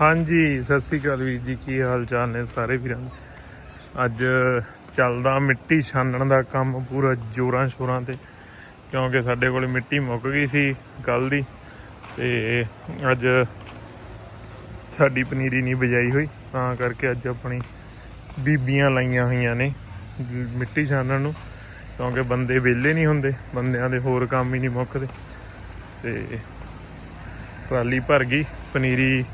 ਹਾਂਜੀ, ਸਤਿ ਸ੍ਰੀ ਅਕਾਲ ਵੀਰ ਜੀ, ਕੀ ਹਾਲ ਚਾਲ ਨੇ ਸਾਰੇ ਵੀਰਾਂ ਦੇ? ਅੱਜ ਚੱਲਦਾ ਮਿੱਟੀ ਛਾਨਣ ਦਾ ਕੰਮ ਪੂਰਾ ਜੋਰਾਂ ਸ਼ੋਰਾਂ ਤੇ, ਕਿਉਂਕਿ ਸਾਡੇ ਕੋਲ ਮਿੱਟੀ ਮੁੱਕ ਗਈ ਸੀ ਕੱਲ ਦੀ ਤੇ ਅੱਜ ਸਾਡੀ ਪਨੀਰੀ ਨਹੀਂ ਬਜਾਈ ਹੋਈ, ਤਾਂ ਕਰਕੇ ਅੱਜ ਆਪਣੀ ਬੀਬੀਆਂ ਲਾਈਆਂ ਹੋਈਆਂ ਨੇ ਮਿੱਟੀ ਛਾਨਣ ਨੂੰ, ਕਿਉਂਕਿ ਬੰਦੇ ਵਿਹਲੇ ਨਹੀਂ ਹੁੰਦੇ, ਬੰਦਿਆਂ ਦੇ ਹੋਰ ਕੰਮ ਹੀ ਨਹੀਂ ਮੁੱਕਦੇ ਤੇ ਟਰਾਲੀ ਭਰ ਗਈ, ਪਨੀਰੀ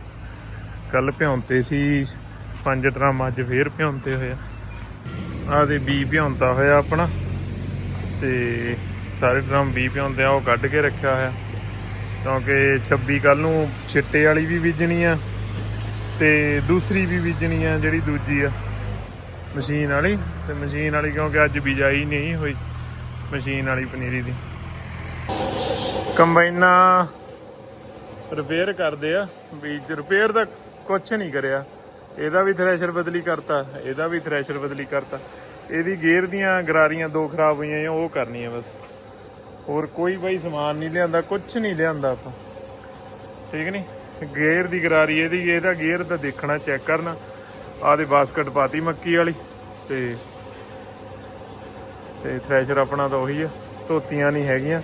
ਕੱਲ ਭਿਉਂਤੇ ਸੀ, ਪੰਜ ਡਰਮ ਅੱਜ ਫੇਰ ਭਿਉਂਤੇ ਹੋਇਆ ਆਹ ਦੇ ਬੀ ਭਿਉਂਤਾ ਹੋਇਆ ਆਪਣਾ, ਤੇ ਸਾਰੇ ਡਰਮ ਬੀ ਭਿਉਂਦੇ ਆ ਉਹ ਕੱਢ ਕੇ ਰੱਖਿਆ ਹੋਇਆ। ਕਿਉਂਕਿ 26 ਕੱਲ ਨੂੰ ਛਿੱਟੇ ਵਾਲੀ ਵੀ ਬੀਜਣੀ ਆ, ਤੇ ਦੂਸਰੀ ਵੀ ਬੀਜਣੀ ਆ, ਜਿਹੜੀ ਦੂਜੀ ਆ। ਮਸ਼ੀਨ ਵਾਲੀ, ਤੇ ਮਸ਼ੀਨ ਵਾਲੀ ਕਿਉਂਕਿ ਅੱਜ ਬਿਜਾਈ ਨਹੀਂ ਹੋਈ, ਮਸ਼ੀਨ ਵਾਲੀ ਪਨੀਰੀ ਦੀ। ਕੰਬਾਈਨਾਂ ਰਿਪੇਅਰ ਕਰਦੇ ਆ, ਵੀ ਰਿਪੇਅਰ ਦਾ ਕੁਛ ਨਹੀਂ ਕਰਿਆ। ਇਹਦਾ ਵੀ ਥ੍ਰੈਸ਼ਰ ਬਦਲੀ ਕਰਤਾ, ਇਹਦਾ ਵੀ ਥ੍ਰੈਸ਼ਰ ਬਦਲੀ ਕਰਤਾ। ਇਹਦੀ ਗੇਅਰ ਦੀਆਂ ਗਰਾਰੀਆਂ ਦੋ ਖਰਾਬ ਹੋਈਆਂ ਆ ਉਹ ਕਰਨੀਆਂ ਬਸ। ਹੋਰ ਕੋਈ ਬਾਈ ਸਮਾਨ ਨਹੀਂ ਲਿਆਂਦਾ, ਕੁਛ ਨਹੀਂ ਲਿਆਂਦਾ ਆਪਾਂ। ਠੀਕ ਨਹੀਂ ਗੇਅਰ ਦੀ ਗਰਾਰੀ, ਇਹਦੀ, ਇਹਦਾ ਗੇਅਰ ਤਾਂ ਦੇਖਣਾ ਚੈੱਕ ਕਰਨਾ। ਆਹ ਦੇ ਬਾਸਕਟ ਪਾਤੀ ਮੱਕੀ ਵਾਲੀ, ਤੇ ਤੇ ਥ੍ਰੈਸ਼ਰ ਆਪਣਾ ਤਾਂ ਉਹੀ ਆ, ਧੋਤੀਆਂ ਨਹੀਂ ਹੈਗੀਆਂ।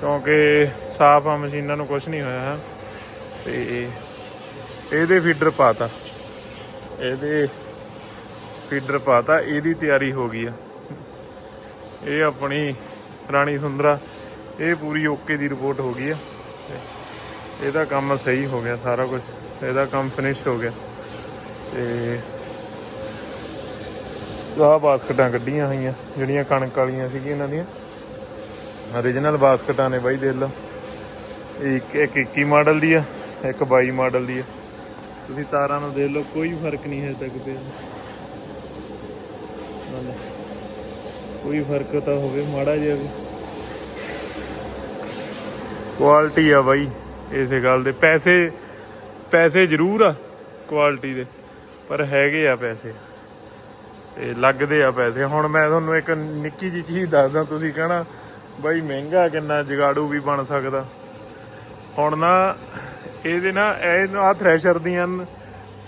ਕਿਉਂਕਿ ਸਾਫ਼ ਆ, ਮਸ਼ੀਨਾਂ ਨੂੰ ਕੁਝ ਨਹੀਂ ਹੋਇਆ, ਹੈ। ਤੇ ਇਹਦੇ ਫੀਡਰ ਪਾਤਾ। ਇਹਦੇ ਫੀਡਰ ਪਾਤਾ, ਇਹਦੀ ਤਿਆਰੀ ਹੋ ਗਈ ਆ। ਇਹ ਆਪਣੀ ਰਾਣੀ ਸੁੰਦਰਾ, ਇਹ ਪੂਰੀ ਓਕੇ ਦੀ ਰਿਪੋਰਟ ਹੋ ਗਈ ਆ। ਇਹਦਾ ਕੰਮ ਸਹੀ ਹੋ ਗਿਆ ਸਾਰਾ ਕੁਝ ਇਹਦਾ ਕੰਮ ਫਿਨਿਸ਼ ਹੋ ਗਿਆ। ਤੇ ਆਹ ਬਾਸਕਟਾਂ ਕੱਢੀਆਂ ਹੋਈਆਂ, ਜਿਹੜੀਆਂ ਕਣਕ ਵਾਲੀਆਂ ਸੀਗੀਆਂ ਇਹਨਾਂ ਦੀਆਂ। origignal ਬਾਸਕਟਾਂ ਨੇ ਬਾਈ ਦੇਖ ਲਓ। ਇੱਕ ਇੱਕ 21 ਮਾਡਲ ਦੀ ਆ। ਇੱਕ 22 ਮਾਡਲ ਦੀ ਆ। ਤੁਸੀਂ ਤਾਰਾਂ ਨੂੰ ਦੇਖ ਲਓ, ਕੋਈ ਫ਼ਰਕ ਨਹੀਂ ਹੈ ਤੱਕ ਪਿਆ। ਕੋਈ ਫ਼ਰਕ ਤਾਂ ਹੋਵੇ, ਮਾੜਾ ਜਿਹਾ ਵੀ। ਕੁਆਲਿਟੀ ਆ ਬਾਈ, ਇਸੇ ਗੱਲ ਦੇ। ਪੈਸੇ ਪੈਸੇ ਜ਼ਰੂਰ ਆ ਕੁਆਲਿਟੀ ਦੇ, ਪਰ ਹੈਗੇ ਆ ਪੈਸੇ। ਤੇ ਲੱਗਦੇ ਆ ਪੈਸੇ। ਹੁਣ ਮੈਂ ਤੁਹਾਨੂੰ ਇੱਕ ਨਿੱਕੀ ਜਿਹੀ ਚੀਜ਼ ਦੱਸਦਾ, ਤੁਸੀਂ ਕਹਣਾ, ਬਾਈ ਮਹਿੰਗਾ ਕਿੰਨਾ, ਜਗਾੜੂ ਵੀ ਬਣ ਸਕਦਾ। ਹੁਣ ਨਾ ਇਹਦੇ ਨਾ, ਇਹ ਆ ਥ੍ਰੈਸ਼ਰ ਦੀਆਂ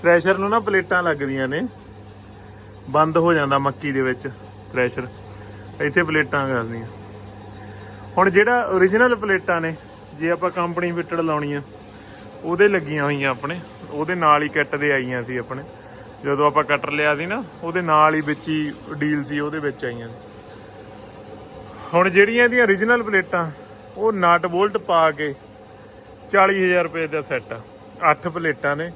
ਥ੍ਰੈਸ਼ਰ ਨੂੰ ਨਾ ਪਲੇਟਾਂ ਲੱਗਦੀਆਂ ਨੇ। ਬੰਦ ਹੋ ਜਾਂਦਾ ਮੱਕੀ ਦੇ ਵਿੱਚ ਥ੍ਰੈਸ਼ਰ ਇੱਥੇ ਪਲੇਟਾਂ ਕਰਦੀਆਂ ਹੁਣ ਜਿਹੜਾ origignal ਪਲੇਟਾਂ ਨੇ, ਜੇ ਆਪਾਂ ਕੰਪਨੀ ਵਿਟੜ ਲਾਉਣੀ ਆ ਉਹਦੇ ਲੱਗੀਆਂ ਹੋਈਆਂ ਆਪਣੇ। ਉਹਦੇ ਨਾਲ ਹੀ ਕਿੱਟ ਦੇ ਆਈਆਂ ਸੀ ਆਪਣੇ। ਜਦੋਂ ਆਪਾਂ ਕਟਰ ਲਿਆ ਸੀ ਨਾ, ਉਹਦੇ ਨਾਲ ਹੀ ਵਿੱਚ ਹੀ ਡੀਲ ਸੀ, ਉਹਦੇ ਵਿੱਚ ਆਈਆਂ ਹੁਣ ਜਿਹੜੀਆਂ ਇਹਦੀਆਂ origignal ਪਲੇਟਾਂ, ਉਹ ਨਟ ਬੋਲਟ ਪਾ ਕੇ 40000 ਰੁਪਏ ਦਾ ਸੈੱਟ ਆ। 8 ਪਲੇਟਾਂ ਨੇ।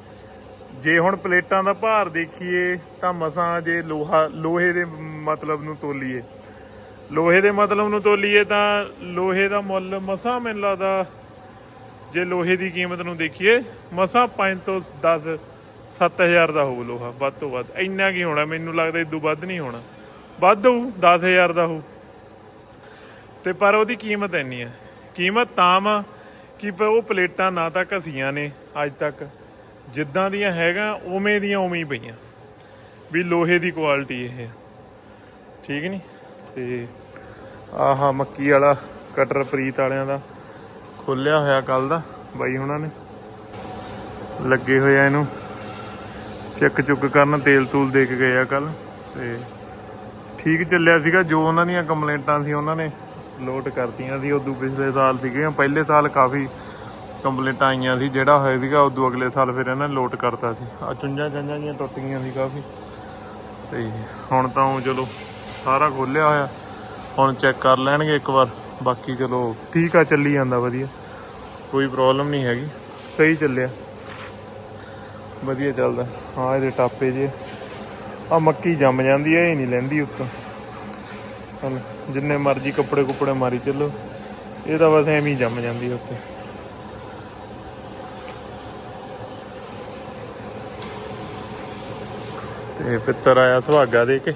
ਜੇ ਹੁਣ ਪਲੇਟਾਂ ਦਾ ਭਾਰ ਦੇਖੀਏ ਤਾਂ ਮਸਾਂ ਜੇ ਲੋਹਾ, ਲੋਹੇ ਦੇ ਮਤਲਬ ਨੂੰ ਤੋਲੀਏ। ਲੋਹੇ ਦੇ ਮਤਲਬ ਨੂੰ ਤੋਲੀਏ ਤਾਂ ਲੋਹੇ ਦਾ ਮੁੱਲ ਮਸਾਂ ਮੈਨੂੰ ਲੱਗਦਾ ਜੇ ਲੋਹੇ ਦੀ ਕੀਮਤ ਨੂੰ ਦੇਖੀਏ, ਮਸਾਂ 5 ਤੋਂ 10 7000 ਦਾ ਹੋਊ ਲੋਹਾ, ਵੱਧ ਤੋਂ ਵੱਧ। ਇੰਨਾ ਕੀ ਹੋਣਾ, ਮੈਨੂੰ ਲੱਗਦਾ ਇਦੋਂ ਵੱਧ ਨਹੀਂ ਹੋਣਾ। ਵੱਧ ਹੋਊ 10000 ਦਾ ਹੋਊ। ਤੇ ਪਰ ਉਹਦੀ ਕੀਮਤ ਇੰਨੀ ਹੈ ਕੀਮਤ ਤਾਂ ਵਾ ਕਿ ਉਹ ਪਲੇਟਾਂ ਨਾ ਤਾਂ ਘਸੀਆਂ ਨੇ ਅੱਜ ਤੱਕ। ਜਿੱਦਾਂ ਦੀਆਂ ਹੈਗਾ, ਉਵੇਂ ਦੀਆਂ ਉਵੇਂ ਹੀ ਪਈਆਂ। ਵੀ ਲੋਹੇ ਦੀ ਕੁਆਲਿਟੀ ਇਹ ਠੀਕ ਨਹੀਂ ਤੇ ਆਹਾ ਮੱਕੀ ਵਾਲਾ ਕਟਰ ਪ੍ਰੀਤ ਵਾਲਿਆਂ ਦਾ ਖੋਲਿਆ ਹੋਇਆ ਕੱਲ ਦਾ, ਬਾਈ ਉਹਨਾਂ ਨੇ। ਲੱਗੇ ਹੋਏ ਆ ਇਹਨੂੰ। ਚੈੱਕ ਚੁੱਕ ਕਰਨ ਤੇਲ ਤੂਲ ਦੇ ਕੇ ਗਏ ਆ ਕੱਲ ਤੇ ਠੀਕ ਚੱਲਿਆ ਸੀਗਾ, ਜੋ ਉਹਨਾਂ ਦੀਆਂ ਕੰਪਲੇਂਟਾਂ ਸੀ ਉਹਨਾਂ ਨੇ। ਲੋਡ ਕਰਤੀਆਂ ਸੀ, ਉਦੋਂ ਪਿਛਲੇ ਸਾਲ ਸੀਗੇ। ਪਹਿਲੇ ਸਾਲ ਕਾਫੀ ਕੰਪਲੇਂਟਾਂ ਆਈਆਂ ਸੀ, ਜਿਹੜਾ ਹੋਇਆ ਸੀਗਾ, ਉਦੋਂ ਅਗਲੇ ਸਾਲ ਫਿਰ ਇਹਨਾਂ ਨੇ ਲੋਟ ਕਰਤਾ ਸੀ। ਆ ਚੁੰਝਾਂ ਚੰਝਾਂ ਜੀਆਂ ਟੁੱਟ ਗਈਆਂ ਸੀ ਕਾਫੀ। ਤੇ ਹੁਣ ਤਾਂ ਉਹ ਚਲੋ ਸਾਰਾ ਖੋਲਿਆ ਹੋਇਆ। ਹੁਣ ਚੈੱਕ ਕਰ ਲੈਣਗੇ ਇੱਕ ਵਾਰ। ਬਾਕੀ ਚਲੋ ਠੀਕ ਆ, ਚੱਲੀ ਜਾਂਦਾ ਵਧੀਆ। ਕੋਈ ਪ੍ਰੋਬਲਮ ਨਹੀਂ ਹੈਗੀ। ਸਹੀ ਚੱਲਿਆ। ਵਧੀਆ ਚੱਲਦਾ। ਹਾਂ ਇਹਦੇ ਟਾਪੇ ਜੇ। ਆ ਮੱਕੀ ਜੰਮ ਜਾਂਦੀ ਹੈ ਇਹ ਨਹੀਂ ਲੈਂਦੀ ਉੱਤੋਂ। ਚੱਲ ਜਿੰਨੇ ਮਰਜ਼ੀ ਕੱਪੜੇ ਕੁੱਪੜੇ ਮਾਰੀ ਚੱਲੋ। ਇਹ ਤਾਂ ਬਸ ਐਵੇਂ ਹੀ ਜੰਮ ਜਾਂਦੀ ਉੱਤੇ ਤੇ ਪਿੱਤਰ ਆਇਆ ਸੁਹਾਗਾ ਦੇ ਕੇ।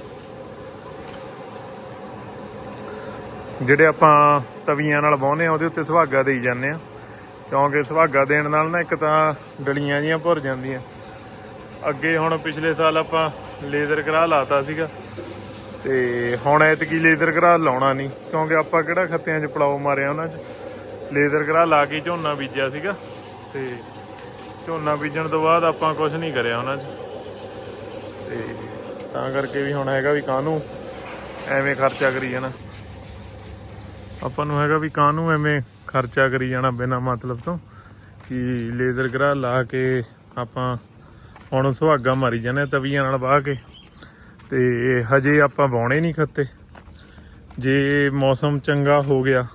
ਜਿਹੜੇ ਆਪਾਂ ਤਵੀਆਂ ਨਾਲ ਵਾਹੁੰਦੇ ਆ, ਉਹਦੇ ਉੱਤੇ ਸੁਹਾਗਾ ਦੇਈ ਜਾਂਦੇ ਆ। ਕਿਉਂਕਿ ਸੁਹਾਗਾ ਦੇਣ ਨਾਲ ਨਾ ਇੱਕ ਤਾਂ ਡਲੀਆਂ ਜੀਆਂ ਭੁਰ ਜਾਂਦੀਆਂ। ਅੱਗੇ ਹੁਣ ਪਿਛਲੇ ਸਾਲ ਆਪਾਂ ਲੇਜ਼ਰ ਕਰਾ ਲਾਤਾ ਸੀਗਾ। ਤੇ ਹੁਣ ਐਤਕੀ ਲੇਜ਼ਰ ਕਰਾ ਲਾਉਣਾ ਨਹੀਂ, ਕਿਉਂਕਿ ਆਪਾਂ ਕਿਹੜਾ ਖੱਤਿਆਂ 'ਚ ਪਲਾਉ ਮਾਰਿਆ ਉਹਨਾਂ 'ਚ। ਲੇਜ਼ਰ ਕਰਾ ਲਾ ਕੇ ਝੋਨਾ ਬੀਜਿਆ ਸੀਗਾ, ਤੇ ਝੋਨਾ ਬੀਜਣ ਤੋਂ ਬਾਅਦ ਆਪਾਂ ਕੁਝ ਨਹੀਂ ਕਰਿਆ ਉਹਨਾਂ 'ਚ। ਤੇ ਤਾਂ ਕਰਕੇ ਵੀ ਹੁਣ ਹੈਗਾ ਵੀ ਕਾਹਨੂੰ ਐਵੇਂ ਖਰਚਾ ਕਰੀ ਜਾਣਾ। ਆਪਾਂ ਨੂੰ ਹੈਗਾ ਵੀ ਕਾਹਨੂੰ ਐਵੇਂ ਖਰਚਾ ਕਰੀ ਜਾਣਾ ਬਿਨਾ ਮਤਲਬ ਤੋਂ, ਕਿ ਲੇਜ਼ਰ ਗਰਾ ਲਾ ਕੇ ਆਪਾਂ ਹੁਣ ਸੁਹਾਗਾ ਮਾਰੀ ਜਾਂਦੇ ਤਵੀਆਂ ਨਾਲ ਵਾਹ ਕੇ। ਤੇ ਹਜੇ ਆਪਾਂ ਵਾਉਣੇ ਨਹੀਂ ਖੱਤੇ। ਜੇ ਮੌਸਮ ਚੰਗਾ ਹੋ ਗਿਆ,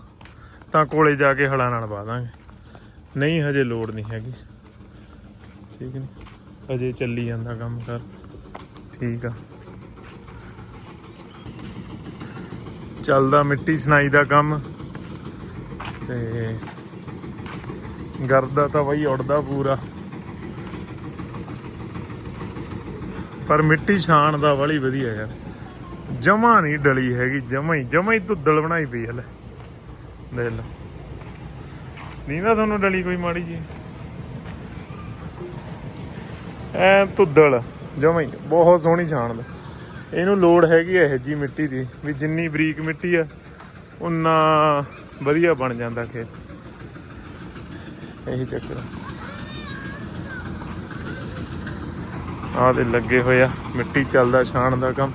ਤਾਂ ਕੋਲੇ ਜਾ ਕੇ ਹਲਾਂ ਨਾਲ ਵਾਹ ਦਾਂਗੇ। ਨਹੀਂ, ਹਜੇ ਲੋੜ ਨਹੀਂ ਹੈਗੀ। ਠੀਕ ਨਹੀਂ ਹਜੇ ਚੱਲੀ ਜਾਂਦਾ ਕੰਮ ਕਰ। ਠੀਕ ਆ। ਚੱਲਦਾ ਮਿੱਟੀ ਛਨਾਈ ਦਾ ਕੰਮ। ਤੇ ਗਰਦਾ ਤਾਂ ਬਈ ਉੜਦਾ ਪੂਰਾ। ਪਰ ਮਿੱਟੀ ਛਾਣ ਦਾ ਵਾਲੀ ਵਧੀਆ ਯਾਰ। ਜਮਾ ਨਹੀਂ ਡਲੀ ਹੈਗੀ, ਜਮਾ ਹੀ ਜਮਾ ਹੀ ਧੁੱਦਲ ਬਣਾਈ ਪਈ ਹਲੇ ਦੇਖ ਲਓ ਨਹੀਂ ਨਾ ਤੁਹਾਨੂੰ ਡਲੀ ਕੋਈ ਮਾੜੀ ਜੀ? ਐ ਧੁੱਦਲ, ਜਮਾ ਹੀ, ਬਹੁਤ ਸੋਹਣੀ ਛਾਣ ਦਾ। ਇਹਨੂੰ ਲੋੜ ਹੈਗੀ ਐ ਇਹ ਜੀ ਮਿੱਟੀ ਦੀ, ਵੀ ਜਿੰਨੀ ਬਰੀਕ ਮਿੱਟੀ ਆ ਉਨਾ ਵਧੀਆ ਬਣ ਜਾਂਦਾ ਖੇਤ। ਇਹੀ ਚੱਕਰ ਆ ਆਹ ਦੇ ਲੱਗੇ ਹੋਏ ਆ, ਮਿੱਟੀ ਚੱਲਦਾ ਛਾਣ ਦਾ ਕੰਮ।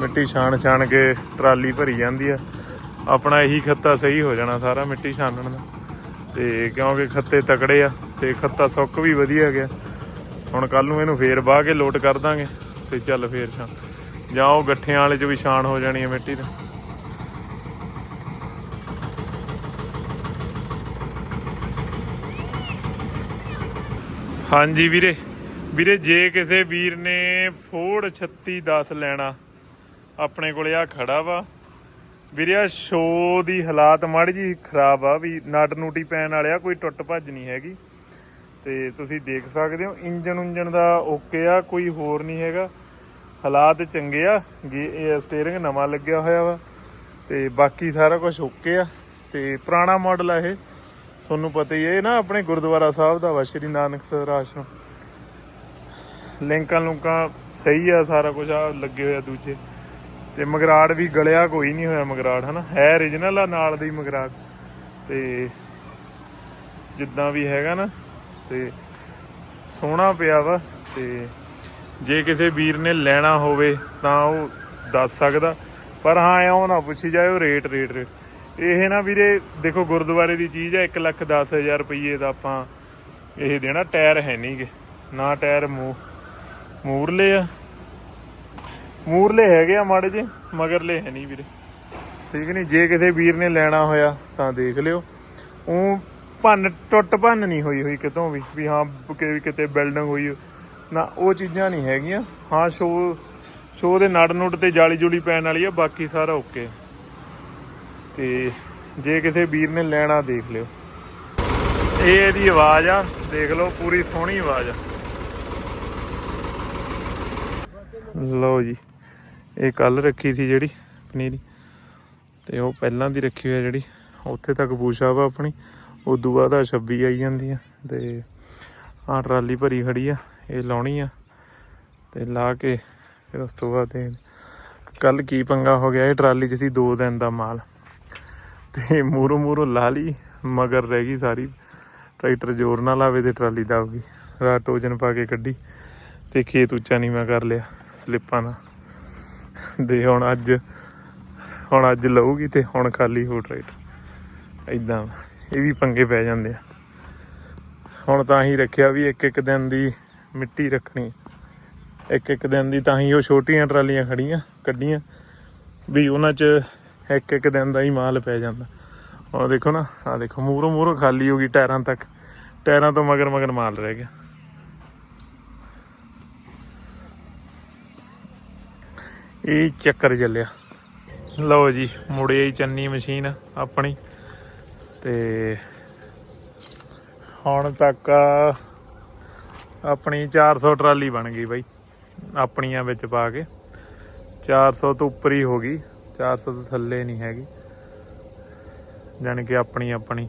ਮਿੱਟੀ ਛਾਣ ਛਾਣ ਕੇ ਟਰਾਲੀ ਭਰੀ ਜਾਂਦੀ ਆ। ਆਪਣਾ ਇਹੀ ਖੱਤਾ ਸਹੀ ਹੋ ਜਾਣਾ ਸਾਰਾ ਮਿੱਟੀ ਛਾਣਨ ਦਾ। ਤੇ ਕਿਉਂਕਿ ਖੱਤੇ ਤਕੜੇ ਆ, ਤੇ ਖੱਤਾ ਸੁੱਕ ਵੀ ਵਧੀਆ ਗਿਆ। ਹੁਣ ਕੱਲ ਨੂੰ ਇਹਨੂੰ ਫੇਰ ਬਾਹ ਕੇ ਲੋਟ ਕਰ ਦਾਂਗੇ, ਤੇ ਚੱਲ ਫੇਰ ਛਾਣ ਜਾਂ ਉਹ ਗੱਠਿਆਂ ਵਾਲੇ ਚ ਵੀ ਛਾਣ ਹੋ ਜਾਣੀ ਹੈ ਮਿੱਟੀ ਦਾ ਹਾਂਜੀ ਵੀਰੇ ਵੀਰੇ, ਜੇ ਕਿਸੇ ਵੀਰ ਨੇ ਫੋੜ 3610 ਲੈਣਾ, ਆਪਣੇ ਕੋਲੇ ਆ ਖੜਾ ਵਾ। ਵੀਰੇ ਆ ਸ਼ੋ ਦੀ ਹਾਲਾਤ ਮਾੜੀ ਜੀ ਖਰਾਬ ਆ ਵੀ ਨਟ ਨੂਟੀ ਪੈਣ ਵਾਲਿਆ ਕੋਈ ਟੁੱਟ ਭੱਜ ਨਹੀਂ ਹੈਗੀ। ਤੇ ਤੁਸੀਂ ਦੇਖ ਸਕਦੇ ਹੋ ਇੰਜਨ ਉਂਜਨ ਦਾ ਓਕੇ ਆ, ਕੋਈ ਹੋਰ ਨਹੀਂ ਹੈਗਾ। ਹਾਲਾਤ ਚੰਗੇ ਆ ਸਟੀਅਰਿੰਗ ਨਵਾਂ ਲੱਗਿਆ ਹੋਇਆ ਵਾ। ਤੇ ਬਾਕੀ ਸਾਰਾ ਕੁਝ ਓਕੇ ਆ। ਤੇ ਪੁਰਾਣਾ ਮਾਡਲ ਆ ਇਹ। ਤੁਹਾਨੂੰ ਪਤਾ ਹੀ ਹੈ ਨਾ ਆਪਣੇ ਗੁਰਦੁਆਰਾ ਸਾਹਿਬ ਦਾ ਵਾ, ਸ਼੍ਰੀ ਨਾਨਕਸਰ ਆਸ਼ਰਮ ਲਿੰਕਾਂ ਲੁੰਕਾਂ ਸਹੀ ਆ ਸਾਰਾ ਕੁਝ ਆ ਲੱਗੇ ਹੋਇਆ ਦੂਜੇ। ਤੇ ਮਗਰਾੜ ਵੀ ਗਲਿਆ ਕੋਈ ਨਹੀਂ ਹੋਇਆ ਮਗਰਾੜ, ਹਨਾ? ਹੈ origignal ਆ ਨਾਲ ਦੀ ਮਗਰਾੜ। ਤੇ ਜਿੱਦਾਂ ਵੀ ਹੈਗਾ ਨਾ, ਤੇ ਸੋਹਣਾ ਪਿਆ ਵਾ। ਤੇ ਜੇ ਕਿਸੇ ਵੀਰ ਨੇ ਲੈਣਾ ਹੋਵੇ ਤਾਂ ਉਹ ਦੱਸ ਸਕਦਾ। ਪਰ ਹਾਂ ਇਉਂ ਨਾ ਪੁੱਛੀ ਜਾਇਓ ਰੇਟ ਰੇਟ ਰੇਟ ਇਹ ਨਾ ਵੀਰੇ, ਦੇਖੋ ਗੁਰਦੁਆਰੇ ਦੀ ਚੀਜ਼ ਹੈ 1 ਲੱਖ 10000 ਰੁਪਏ ਦਾ ਆਪਾਂ ਇਹ ਦੇਣਾ, ਟਾਇਰ ਹੈ ਨਹੀਂਗੇ ਨਾ ਟਾਇਰ ਮੂੰਹ। ਮੂਰਲੇ ਆ। ਮੂਰਲੇ ਹੈਗੇ ਆ ਮਾੜੇ ਜੇ ਮਗਰਲੇ ਹੈ ਨਹੀਂ ਵੀਰੇ। ਠੀਕ ਨਹੀਂ, ਜੇ ਕਿਸੇ ਵੀਰ ਨੇ ਲੈਣਾ ਹੋਇਆ ਤਾਂ ਦੇਖ ਲਿਓ। ਉਹ ਭੰਨ, ਟੁੱਟ ਭੰਨ ਨਹੀਂ ਹੋਈ ਹੋਈ ਕਿਤੋਂ ਵੀ ਵੀ ਹਾਂ, ਕਿ ਵੀ ਕਿਤੇ ਬਿਲਡਿੰਗ ਹੋਈ ਨਾ, ਉਹ ਚੀਜ਼ਾਂ ਨਹੀਂ ਹੈਗੀਆਂ। ਹਾਂ ਸ਼ੋ ਸ਼ੋ ਦੇ ਨੜ ਨੁੱਟ ਤੇ ਜਾਲੀ ਜੁਲੀ ਪੈਣ ਵਾਲੀ ਆ, ਬਾਕੀ ਸਾਰਾ ਓਕੇ ਤੇ ਜੇ ਕਿਸੇ ਵੀਰ ਨੇ ਲੈਣਾ, ਦੇਖ ਲਿਓ। ਇਹ ਇਹਦੀ ਆਵਾਜ਼ ਆ, ਦੇਖ ਲਓ, ਪੂਰੀ ਸੋਹਣੀ ਆਵਾਜ਼ ਆ। ਲਓ ਜੀ, ਇਹ ਕੱਲ ਰੱਖੀ ਸੀ ਜਿਹੜੀ ਪਨੀਰੀ। ਤੇ ਉਹ ਪਹਿਲਾਂ ਦੀ ਰੱਖੀ ਹੋਈ ਆ ਜਿਹੜੀ, ਉੱਥੇ ਤੱਕ ਪੂਛਾ ਵਾ ਆਪਣੀ, ਉਦੋਂ ਬਾਅਦ ਆ 26 ਆਈ ਜਾਂਦੀ ਆ। ਤੇ ਆਹ ਟਰਾਲੀ ਭਰੀ ਖੜੀ ਆ, ਇਹ ਲਾਉਣੀ ਆ, ਤੇ ਲਾ ਕੇ ਫਿਰ ਉਸ ਤੋਂ ਬਾਅਦ ਕੱਲ ਕੀ ਪੰਗਾ ਹੋ ਗਿਆ, ਇਹ ਟਰਾਲੀ 'ਚ ਸੀ 2 ਦਿਨ ਦਾ ਮਾਲ। ਤੇ ਮੂਰੋ ਮੂਰੋ ਲਾ ਲਈ, ਮਗਰ ਰਹਿ ਗਈ ਸਾਰੀ। ਟਰੈਕਟਰ ਜ਼ੋਰ ਨਾਲ ਲਾਵੇ ਤੇ ਟਰਾਲੀ ਦਬ ਗਈ। ਰਾਤ ਟੋਜਨ ਪਾ ਕੇ ਕੱਢੀ, ਤੇ ਖੇਤ ਉੱਚਾ ਨੀਵਾਂ ਕਰ ਲਿਆ। ਸਲਿੱਪਾਂ ਨਾਲ। ਦੇ ਹੁਣ ਅੱਜ ਹੁਣ ਅੱਜ ਲਊਗੀ ਤੇ ਹੁਣ ਖਾਲੀ ਹੋ ਟਰੈਕਟਰ ਇਦਾਂ ਇਹ ਵੀ ਪੰਗੇ ਪੈ ਜਾਂਦੇ ਆ। ਹੁਣ ਤਾਂ ਹੀ ਰੱਖਿਆ ਵੀ ਇੱਕ ਇੱਕ ਦਿਨ ਦੀ ਮਿੱਟੀ ਰੱਖਣੀ। ਇੱਕ ਇੱਕ ਦਿਨ ਦੀ ਤਾਂ ਹੀ ਉਹ ਛੋਟੀਆਂ ਟਰਾਲੀਆਂ ਖੜੀਆਂ, ਕੱਢੀਆਂ। ਵੀ ਉਹਨਾਂ 'ਚ ਇੱਕ ਇੱਕ ਦਿਨ ਦਾ ਹੀ ਮਾਲ ਪੈ ਜਾਂਦਾ। ਹੁਣ ਦੇਖੋ ਨਾ ਆ ਦੇਖੋ ਮੂਰੋਂ ਮੂਰੋਂ ਖਾਲੀ ਹੋ ਗਈ ਟਾਇਰਾਂ ਤੱਕ। ਟਾਇਰਾਂ ਤੋਂ ਮਗਰ ਮਗਰ ਮਾਲ ਰਹਿ ਗਿਆ। ਇਹ ਚੱਕਰ ਚੱਲਿਆ। ਲਓ ਜੀ, ਮੁੜੇ ਹੀ ਚੰਨੀ ਮਸ਼ੀਨ ਆਪਣੀ। ਤੇ ਹੁਣ ਤੱਕ ਆਪਣੀ 400 ਟਰਾਲੀ ਬਣ ਗਈ ਬਾਈ, ਆਪਣੀਆਂ ਵਿੱਚ ਪਾ ਕੇ। 400 ਤੋਂ ਉੱਪਰ ਹੀ ਹੋ ਗਈ 400 ਤੋਂ ਥੱਲੇ ਨਹੀਂ ਹੈਗੀ। ਜਾਣੀ ਕਿ ਆਪਣੀ ਆਪਣੀ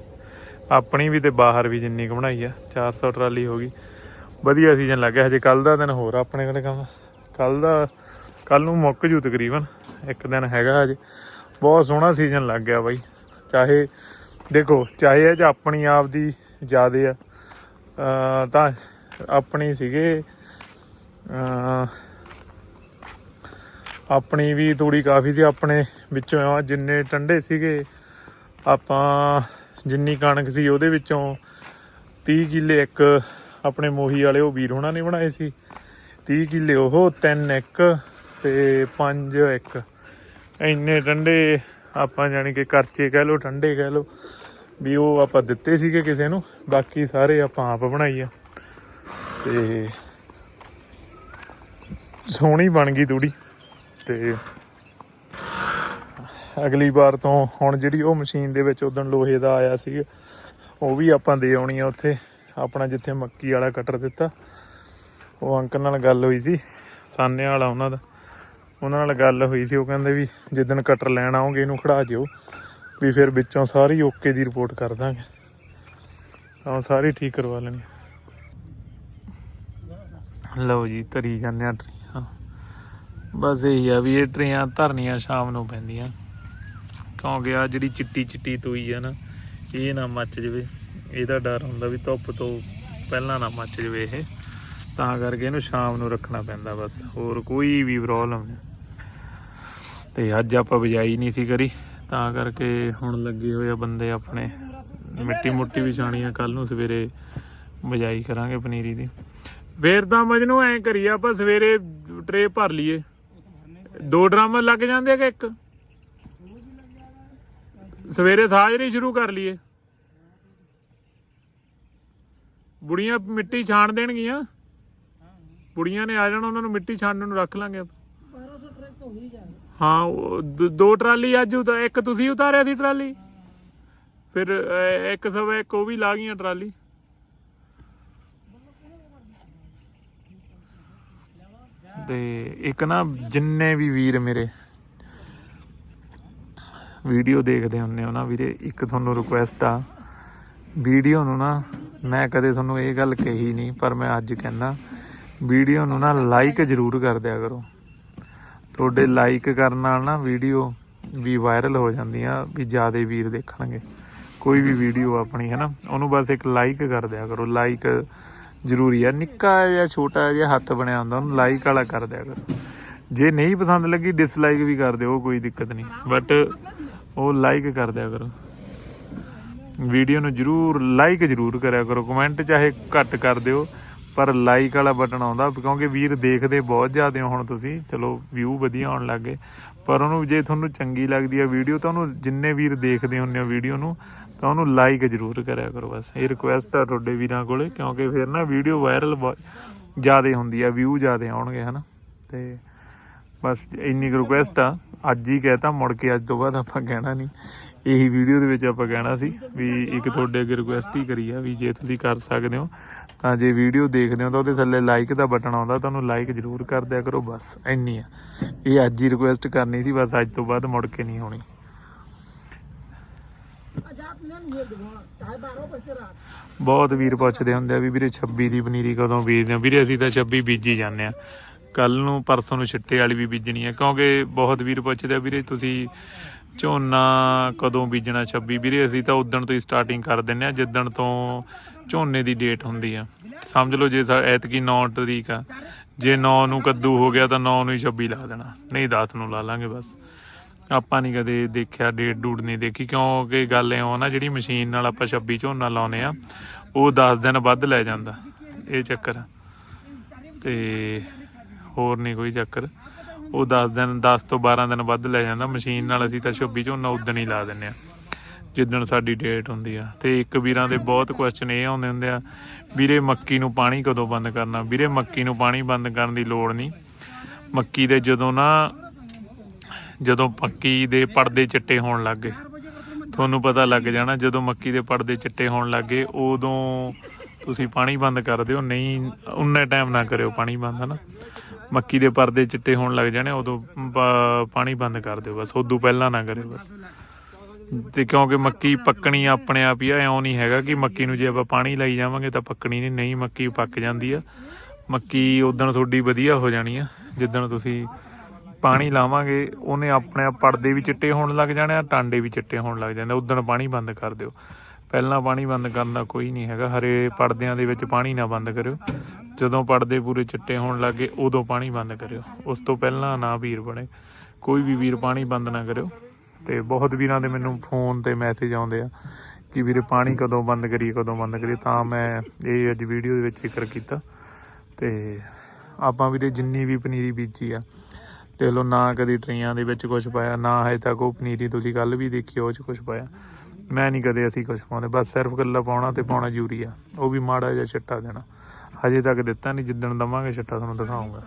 ਆਪਣੀ ਵੀ ਤੇ ਬਾਹਰ ਵੀ ਜਿੰਨੀ ਕੁ ਬਣਾਈ ਆ 400 ਟਰਾਲੀ ਹੋ ਗਈ। ਵਧੀਆ ਸੀਜ਼ਨ ਲੱਗਿਆ ਹਜੇ ਕੱਲ ਦਾ ਦਿਨ ਹੋਰ ਆਪਣੇ ਕੋਲ ਕੰਮ। ਕੱਲ ਦਾ ਕੱਲ ਨੂੰ ਮੁੱਕ ਜੂ ਤਕਰੀਬਨ, ਇੱਕ ਦਿਨ ਹੈਗਾ ਹਜੇ। ਬਹੁਤ ਸੋਹਣਾ ਸੀਜ਼ਨ ਲੱਗ ਗਿਆ ਬਾਈ। ਚਾਹੇ, ਦੇਖੋ, ਚਾਹੇ ਇਹ ਚ ਆਪਣੀ ਆਪ ਦੀ ਜ਼ਿਆਦੇ ਆ ਤਾਂ ਆਪਣੀ ਸੀਗੇ ਆਪਣੀ ਵੀ ਤੂੜੀ ਕਾਫੀ ਸੀ, ਆਪਣੇ ਵਿੱਚੋਂ ਜਿੰਨੇ ਟੰਡੇ ਸੀਗੇ, ਆਪਾਂ ਜਿੰਨੀ ਕਣਕ ਸੀ ਉਹਦੇ ਵਿੱਚੋਂ 30 ਕਿੱਲੇ ਇੱਕ ਆਪਣੇ ਮੋਹੀ ਵਾਲੇ ਉਹ ਵੀਰ ਹੋਣਾ ਨੇ ਬਣਾਏ ਸੀ। 30 ਕਿੱਲੇ, ਉਹ ਤਿੰਨ ਇੱਕ ਤੇ ਪੰਜ ਇੱਕ। ਇੰਨੇ ਠੰਡੇ ਆਪਾਂ ਜਾਣੀ ਕਿ ਕਰਚੇ ਕਹਿ ਲਓ, ਠੰਡੇ ਕਹਿ ਲਓ, ਵੀ ਉਹ ਆਪਾਂ ਦਿੱਤੇ ਸੀਗੇ ਕਿਸੇ ਨੂੰ, ਬਾਕੀ ਸਾਰੇ ਆਪਾਂ ਆਪ ਬਣਾਈ ਆ ਤੇ ਸੋਹਣੀ ਬਣ ਗਈ ਤੂੜੀ। ਤੇ ਅਗਲੀ ਵਾਰ ਤੋਂ ਹੁਣ ਜਿਹੜੀ ਉਹ ਮਸ਼ੀਨ ਦੇ ਵਿੱਚ ਉਦੋਂ ਲੋਹੇ ਦਾ ਆਇਆ ਸੀ, ਉਹ ਵੀ ਆਪਾਂ ਦੇ ਆਉਣੀ ਆ ਉੱਥੇ, ਆਪਣਾ ਜਿੱਥੇ ਮੱਕੀ ਵਾਲਾ ਕਟਰ ਦਿੱਤਾ। ਉਹ ਅੰਕਲ ਨਾਲ ਗੱਲ ਹੋਈ ਸੀ ਸਾਨੇ ਵਾਲਾ ਉਹਨਾਂ ਦਾ। ਉਹਨਾਂ ਨਾਲ ਗੱਲ ਹੋਈ ਸੀ, ਉਹ ਕਹਿੰਦੇ ਵੀ ਜਿੱਦਣ ਕਟਰ ਲੈਣ ਆਓਗੇ ਇਹਨੂੰ ਖੜਾ ਜਿਓ, ਵੀ ਫਿਰ ਵਿੱਚੋਂ ਸਾਰੀ ਓਕੇ ਦੀ ਰਿਪੋਰਟ ਕਰ ਦਾਂਗੇ। ਤਾਂ ਸਾਰੀ ਠੀਕ ਕਰਵਾ ਲੈਣੀ ਲਓ ਜੀ, ਧਰੀ ਜਾਂਦੇ ਆ ਟਰੀਆਂ ਬਸ ਇਹੀ ਆ ਵੀ ਇਹ ਟਰੀਆਂ ਧਰਨੀਆਂ ਸ਼ਾਮ ਨੂੰ ਪੈਂਦੀਆਂ। ਕਿਉਂਕਿ ਆ ਜਿਹੜੀ ਚਿੱਟੀ ਚਿੱਟੀ ਤੋਈ ਆ ਨਾ, ਇਹ ਨਾ ਮੱਚ ਜਵੇ। ਇਹਦਾ ਡਰ ਹੁੰਦਾ ਵੀ ਧੁੱਪ ਤੋਂ ਪਹਿਲਾਂ ਨਾ ਮੱਚ ਜਵੇ ਇਹ। ਤਾਂ ਕਰਕੇ ਇਹਨੂੰ ਸ਼ਾਮ ਨੂੰ ਰੱਖਣਾ ਪੈਂਦਾ ਬਸ। ਹੋਰ ਕੋਈ ਵੀ ਪ੍ਰੋਬਲਮ ਨਹੀਂ। ਤੇ ਅੱਜ ਆਪਾਂ ਬਜਾਈ ਨਹੀਂ ਸੀ ਕਰੀ, ਤਾਂ ਕਰਕੇ ਹੁਣ ਲੱਗੇ ਹੋਏ ਆ ਬੰਦੇ ਆਪਣੇ। ਮਿੱਟੀ ਮੁੱਟੀ ਵਿਛਾਣੀ ਆ ਕੱਲ ਨੂੰ ਸਵੇਰੇ ਬਜਾਈ ਕਰਾਂਗੇ ਪਨੀਰੀ ਦੀ। ਫੇਰ ਤਾਂ ਮਜਨੂੰ ਐ ਕਰੀਏ ਆਪਾਂ ਸਵੇਰੇ ਟਰੇ ਭਰ ਲਈਏ। ਦੋ ਡਰਮ ਲੱਗ ਜਾਂਦੇ ਕਿ ਇੱਕ? ਸਵੇਰੇ ਸਾਜਰੀ ਸ਼ੁਰੂ ਕਰ ਲਈਏ। ਬੁੜੀਆਂ ਮਿੱਟੀ ਛਾਣ ਦੇਣਗੀਆਂ। ਬੁੜੀਆਂ ਨੇ ਆ ਜਾਣਾ, ਉਹਨਾਂ ਨੂੰ ਮਿੱਟੀ ਛਾਣਨ ਨੂੰ ਰੱਖ ਲਾਂਗੇ ਆਪਾਂ। 1200 ਟਰੈਕ ਤਾਂ ਹੋ ਹੀ ਜਾਏ ਹਾਂ ਉਹ ਦ- ਦੋ ਟਰਾਲੀ ਅੱਜ ਉਤਾ ਇੱਕ ਤੁਸੀਂ ਉਤਾਰਿਆ ਸੀ ਟਰਾਲੀ? ਫਿਰ ਅਹ, ਇੱਕ ਸਵਾ ਇੱਕ ਉਹ ਵੀ ਲਾ ਗਈਆਂ ਟਰਾਲੀ। ਤੇ ਇੱਕ ਨਾ ਜਿੰਨੇ ਵੀ ਵੀਰ ਮੇਰੇ ਵੀਡੀਓ ਦੇਖਦੇ ਹੁੰਨੇ ਹੋ ਨਾ ਵੀਰੇ ਇੱਕ ਤੁਹਾਨੂੰ ਰਿਕੁਐਸਟ ਆ। ਵੀਡੀਓ ਨੂੰ ਨਾ ਮੈਂ ਕਦੇ ਤੁਹਾਨੂੰ ਇਹ ਗੱਲ ਕਹੀ ਨਹੀਂ ਪਰ ਮੈਂ ਅੱਜ ਕਹਿੰਦਾ ਵੀਡੀਓ ਨੂੰ ਨਾ ਲਾਈਕ ਜ਼ਰੂਰ ਕਰ ਦਿਆ ਕਰੋ। ਤੁਹਾਡੇ ਲਾਈਕ ਕਰਨ ਨਾਲ ਨਾ ਵੀਡੀਓ ਵੀ ਵਾਇਰਲ ਹੋ ਜਾਂਦੀਆਂ, ਵੀ ਜਿਆਦੇ ਵੀਰ ਦੇਖਣਗੇ। ਕੋਈ ਵੀ ਵੀਡੀਓ ਆਪਣੀ ਹੈ ਨਾ ਉਹਨੂੰ ਬਸ ਇੱਕ ਲਾਈਕ ਕਰ ਦਿਆ ਕਰੋ। ਲਾਈਕ ਜ਼ਰੂਰੀ ਆ। ਨਿੱਕਾ ਜਿਹਾ, ਛੋਟਾ ਜਿਹਾ ਹੱਥ ਬਣਿਆ ਹੁੰਦਾ, ਉਹਨੂੰ ਲਾਈਕ ਵਾਲਾ ਕਰ ਦਿਆ ਕਰੋ। ਜੇ ਨਹੀਂ ਪਸੰਦ ਲੱਗੀ ਡਿਸਲਾਈਕ ਵੀ ਕਰ ਦਿਓ ਕੋਈ ਦਿੱਕਤ ਨਹੀਂ। ਬਟ ਉਹ ਲਾਈਕ ਕਰ ਦਿਆ ਕਰੋ। ਵੀਡੀਓ ਨੂੰ ਜਰੂਰ ਲਾਈਕ ਜਰੂਰ ਕਰਿਆ ਕਰੋ। ਕਮੈਂਟ ਚਾਹੇ ਘੱਟ ਕਰ ਦਿਓ। ਪਰ ਲਾਈਕ ਵਾਲਾ ਬਟਨ ਆਉਂਦਾ, ਕਿਉਂਕਿ ਵੀਰ ਦੇਖਦੇ ਬਹੁਤ ਜ਼ਿਆਦਾ ਹੋ ਹੁਣ ਤੁਸੀਂ। ਚਲੋ ਵਿਊ ਵਧੀਆ ਆਉਣ ਲੱਗੇ ਪਰ ਉਹਨੂੰ ਜੇ ਤੁਹਾਨੂੰ ਚੰਗੀ ਲੱਗਦੀ ਆ ਵੀਡੀਓ ਤਾਂ ਉਹਨੂੰ ਜਿੰਨੇ ਵੀਰ ਦੇਖਦੇ ਹੁੰਦੇ ਹੋ ਵੀਡੀਓ ਨੂੰ, ਤਾਂ ਉਹਨੂੰ ਲਾਈਕ ਜਰੂਰ ਕਰਿਆ ਕਰੋ ਬਸ। ਇਹ ਰਿਕੁਐਸਟ ਆ ਤੁਹਾਡੇ ਵੀਰਾਂ ਕੋਲੇ, ਕਿਉਂਕਿ ਫਿਰ ਨਾ ਵੀਡੀਓ ਵਾਇਰਲ ਜ਼ਿਆਦਾ ਹੁੰਦੀ ਆ ਵਿਊ ਜ਼ਿਆਦਾ ਆਉਣਗੇ, ਹਨਾ? ਤੇ ਬਸ ਇੰਨੀ ਰਿਕੁਐਸਟ ਆ। ਅੱਜ ਹੀ ਕਹਿਤਾ ਮੁੜ ਕੇ ਅੱਜ ਤੋਂ ਬਾਅਦ ਆਪਾਂ ਕਹਿਣਾ ਨਹੀਂ। ਇਹੀ ਵੀਡੀਓ ਦੇ ਵਿੱਚ ਆਪਾਂ ਕਹਿਣਾ ਸੀ ਵੀ ਇੱਕ ਤੁਹਾਡੇ ਅੱਗੇ ਰਿਕੁਐਸਟ ਹੀ ਕਰੀ ਆ ਵੀ ਜੇ ਤੁਸੀਂ ਕਰ ਸਕਦੇ ਹੋ, ਤਾਂ ਜੇ ਵੀਡੀਓ ਦੇਖਦੇ ਹੋ ਤਾਂ ਉਹਦੇ ਥੱਲੇ ਲਾਈਕ ਦਾ ਬਟਨ ਆਉਂਦਾ, ਤੁਹਾਨੂੰ ਲਾਈਕ ਜ਼ਰੂਰ ਕਰ ਦਿਆ ਕਰੋ, ਬਸ ਇੰਨੀ ਆ। ਇਹ ਅੱਜ ਹੀ ਰਿਕੁਐਸਟ ਕਰਨੀ ਸੀ, ਬਸ ਅੱਜ ਤੋਂ ਬਾਅਦ ਮੁੜ ਕੇ ਨਹੀਂ ਹੋਣੀ। ਬਹੁਤ ਵੀਰ ਪੁੱਛਦੇ ਹੁੰਦੇ ਆ ਵੀ ਵੀਰੇ 26 ਦੀ ਪਨੀਰੀ ਕਦੋਂ ਬੀਜਦੇ ਆ ਵੀਰੇ ਅਸੀਂ ਤਾਂ 26 ਬੀਜੀ ਜਾਂਦੇ ਆ ਕੱਲ ਨੂੰ, ਪਰਸੋਂ ਨੂੰ ਛਿੱਟੇ ਵਾਲੀ ਵੀ ਬੀਜਣੀ ਆ, ਕਿਉਂਕਿ ਬਹੁਤ ਵੀਰ ਪੁੱਛਦੇ ਆ, ਵੀਰੇ ਤੁਸੀਂ ਝੋਨਾ ਕਦੋਂ ਬੀਜਣਾ 26 ਵੀਰੇ ਅਸੀਂ ਤਾਂ ਉਦੋਂ ਤੋਂ ਹੀ ਸਟਾਰਟਿੰਗ ਕਰ ਦਿੰਨੇ ਆ, ਜਿੱਦਣ ਤੋਂ ਝੋਨੇ ਦੀ ਡੇਟ ਹੁੰਦੀ ਆ। ਸਮਝ ਲਓ ਜੇ ਸਾ- ਐਤਕੀ 9 ਤਰੀਕ ਆ। ਜੇ 9 ਨੂੰ ਕੱਦੂ ਹੋ ਗਿਆ ਤਾਂ 9 ਨੂੰ ਹੀ 26 ਲਾ ਦੇਣਾ। ਨਹੀਂ 10 ਨੂੰ ਲਾ ਲਾਂਗੇ ਬਸ। ਆਪਾਂ ਨਹੀਂ ਕਦੇ ਦੇਖਿਆ ਡੇਟ ਡੂਟ ਨਹੀਂ ਦੇਖੀ। ਕਿਉਂਕਿ ਗੱਲ ਇਹ ਨਾ, ਜਿਹੜੀ ਮਸ਼ੀਨ ਨਾਲ ਆਪਾਂ 26 ਝੋਨਾ ਲਾਉਨੇ ਆ, ਉਹ 10 ਦਿਨ ਵੱਧ ਲੈ ਜਾਂਦਾ। ਇਹ ਚੱਕਰ ਆ। ਤੇ ਹੋਰ ਨਹੀਂ ਕੋਈ ਚੱਕਰ। ਉਹ 10 ਦਿਨ 10 ਤੋਂ 12 ਦਿਨ ਵੱਧ ਲੈ ਜਾਂਦਾ। ਮਸ਼ੀਨ ਨਾਲ ਅਸੀਂ ਤਾਂ 26 ਝੋਨਾ ਉਦੋਂ ਹੀ ਲਾ ਦਿੰਨੇ ਆ ਜਿੱਦਣ ਸਾਡੀ ਡੇਟ ਹੁੰਦੀ ਆ। ਤੇ ਇੱਕ ਵੀਰਾਂ ਦੇ ਬਹੁਤ ਕੁਐਸਚਨ ਇਹ ਆਉਂਦੇ ਹੁੰਦੇ ਆ, ਵੀਰੇ ਮੱਕੀ ਨੂੰ ਪਾਣੀ ਕਦੋਂ ਬੰਦ ਕਰਨਾ? ਵੀਰੇ ਮੱਕੀ ਨੂੰ ਪਾਣੀ ਬੰਦ ਕਰਨ ਦੀ ਲੋੜ ਨਹੀਂ। ਮੱਕੀ ਦੇ ਜਦੋਂ ਨਾ, ਜਦੋਂ ਮੱਕੀ ਦੇ ਪਰਦੇ ਚਿੱਟੇ ਹੋਣ ਲੱਗ ਗਏ, ਤੁਹਾਨੂੰ ਪਤਾ ਲੱਗ ਜਾਣਾ, ਜਦੋਂ ਮੱਕੀ ਦੇ ਪਰਦੇ ਚਿੱਟੇ ਹੋਣ ਲੱਗੇ ਉਦੋਂ ਤੁਸੀਂ ਪਾਣੀ ਬੰਦ ਕਰ ਦਿਓ। ਨਹੀਂ, ਉਨੇ ਟਾਈਮ ਨਾ ਕਰਿਓ ਪਾਣੀ ਬੰਦ, ਹਨਾ? ਮੱਕੀ ਦੇ ਪਰਦੇ ਚਿੱਟੇ ਹੋਣ ਲੱਗ ਜਾਣੇ, ਉਦੋਂ ਪ- ਪਾਣੀ ਬੰਦ ਕਰ ਦਿਓ ਬਸ, ਉਦੋਂ ਪਹਿਲਾਂ ਨਾ ਕਰਿਓ ਬਸ। ਤੇ ਕਿਉਂਕਿ ਮੱਕੀ ਪੱਕਣੀ ਆਪਣੇ ਆਪ ਹੀ ਆ ਐਉਂ ਨਹੀਂ ਹੈਗਾ ਕਿ ਮੱਕੀ ਨੂੰ ਜੇ ਆਪਾਂ ਪਾਣੀ ਲਾਈ ਜਾਵਾਂਗੇ ਤਾਂ ਪੱਕਣੀ ਨਹੀਂ ਨਹੀਂ ਮੱਕੀ ਪੱਕ ਜਾਂਦੀ ਆ। ਮੱਕੀ ਉਦੋਂ ਤੁਹਾਡੀ ਵਧੀਆ ਹੋ ਜਾਣੀ ਆ, ਜਿੱਦਣ ਤੁਸੀਂ ਪਾਣੀ ਲਾਵਾਂਗੇ, ਉਹਨੇ ਆਪਣੇ ਆਪ ਪਰਦੇ ਵੀ ਚਿੱਟੇ ਹੋਣ ਲੱਗ ਜਾਣੇ ਆ, ਟਾਂਡੇ ਵੀ ਚਿੱਟੇ ਹੋਣ ਲੱਗ ਜਾਂਦੇ ਉਦੋਂ ਪਾਣੀ ਬੰਦ ਕਰ ਦਿਓ। ਪਹਿਲਾਂ ਪਾਣੀ ਬੰਦ ਕਰਨ ਦਾ ਕੋਈ ਨਹੀਂ ਹੈਗਾ, ਹਰੇ ਪਰਦਿਆਂ ਦੇ ਵਿੱਚ ਪਾਣੀ ਨਾ ਬੰਦ ਕਰਿਓ। ਜਦੋਂ ਪਰਦੇ ਪੂਰੇ ਚਿੱਟੇ ਹੋਣ ਲੱਗੇ, ਉਦੋਂ ਪਾਣੀ ਬੰਦ ਕਰਿਓ। ਉਸ ਤੋਂ ਪਹਿਲਾਂ ਨਾ ਵੀਰ ਬਣੇ। ਕੋਈ ਵੀ ਵੀਰ ਪਾਣੀ ਬੰਦ ਨਾ ਕਰਿਓ। ਤੇ ਬਹੁਤ ਵੀਰਾਂ ਦੇ ਮੈਨੂੰ ਫੋਨ ਤੇ ਮੈਸੇਜ ਆਉਂਦੇ ਆ ਕਿ ਵੀਰੇ ਪਾਣੀ ਕਦੋਂ ਬੰਦ ਕਰੀਏ, ਕਦੋਂ ਬੰਦ ਕਰੀਏ। ਤਾਂ ਮੈਂ ਇਹ ਅੱਜ ਵੀਡੀਓ ਦੇ ਵਿੱਚ ਜ਼ਿਕਰ ਕੀਤਾ। ਤੇ ਆਪਾਂ ਵੀਰੇ ਜਿੰਨੀ ਵੀ ਪਨੀਰੀ ਬੀਜੀ ਆ, ਤੇ ਲੋ ਨਾ ਕਦੀ ਟਰੀਆਂ ਦੇ ਵਿੱਚ ਕੁਝ ਪਾਇਆ, ਨਾ ਹਜੇ ਤੱਕ ਉਹ ਪਨੀਰੀ ਤੁਸੀਂ ਕੱਲ ਵੀ ਦੇਖੀ, ਉਹ ਚ ਕੁਝ ਪਾਇਆ। ਮੈਂ ਨਹੀਂ ਕਦੇ ਅਸੀਂ ਕੁਝ ਪਾਉਂਦੇ। ਬਸ ਸਿਰਫ ਗੱਲਾ ਪਾਉਣਾ ਤੇ ਪਾਉਣਾ ਯੂਰੀਆ ਉਹ ਵੀ ਮਾੜਾ ਜਿਹਾ ਛਿੱਟਾ ਦੇਣਾ। ਹਜੇ ਤੱਕ ਦਿੱਤਾ ਨਹੀਂ, ਜਿੱਦਣ ਦਵਾਂਗੇ ਛਿੱਟਾ ਤੁਹਾਨੂੰ ਦਿਖਾਉਂਗਾ।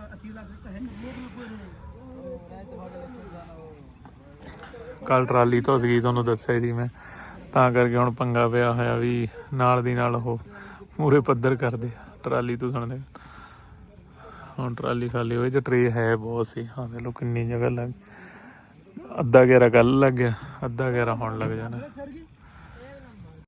ਕੱਲ ਟਰਾਲੀ ਧੁੱਸ ਗਈ, ਤੁਹਾਨੂੰ ਦੱਸਿਆ ਜੀ ਮੈਂ। ਤਾਂ ਕਰਕੇ ਹੁਣ ਪੰਗਾ ਪਿਆ ਹੋਇਆ ਵੀ ਨਾਲ ਦੀ ਨਾਲ ਉਹ ਮੂਰੇ ਪੱਧਰ ਕਰਦੇ ਆ ਟਰਾਲੀ ਤੋਂ ਸੁਣਦੇ ਹੁਣ ਟਰਾਲੀ ਖਾਲੀ ਹੋਈ ਤੇ ਟਰੇ ਹੈ ਬਹੁਤ ਸੀ। ਹਾਂ ਦੇ ਲੋ ਕਿੰਨੀ ਜਗ੍ਹਾ ਲੱਗ ਅੱਧਾ ਘੇਰਾ ਕੱਲ ਲੱਗ ਗਿਆ, ਅੱਧਾ ਘੇਰਾ ਹੁਣ ਲੱਗ ਜਾਣਾ।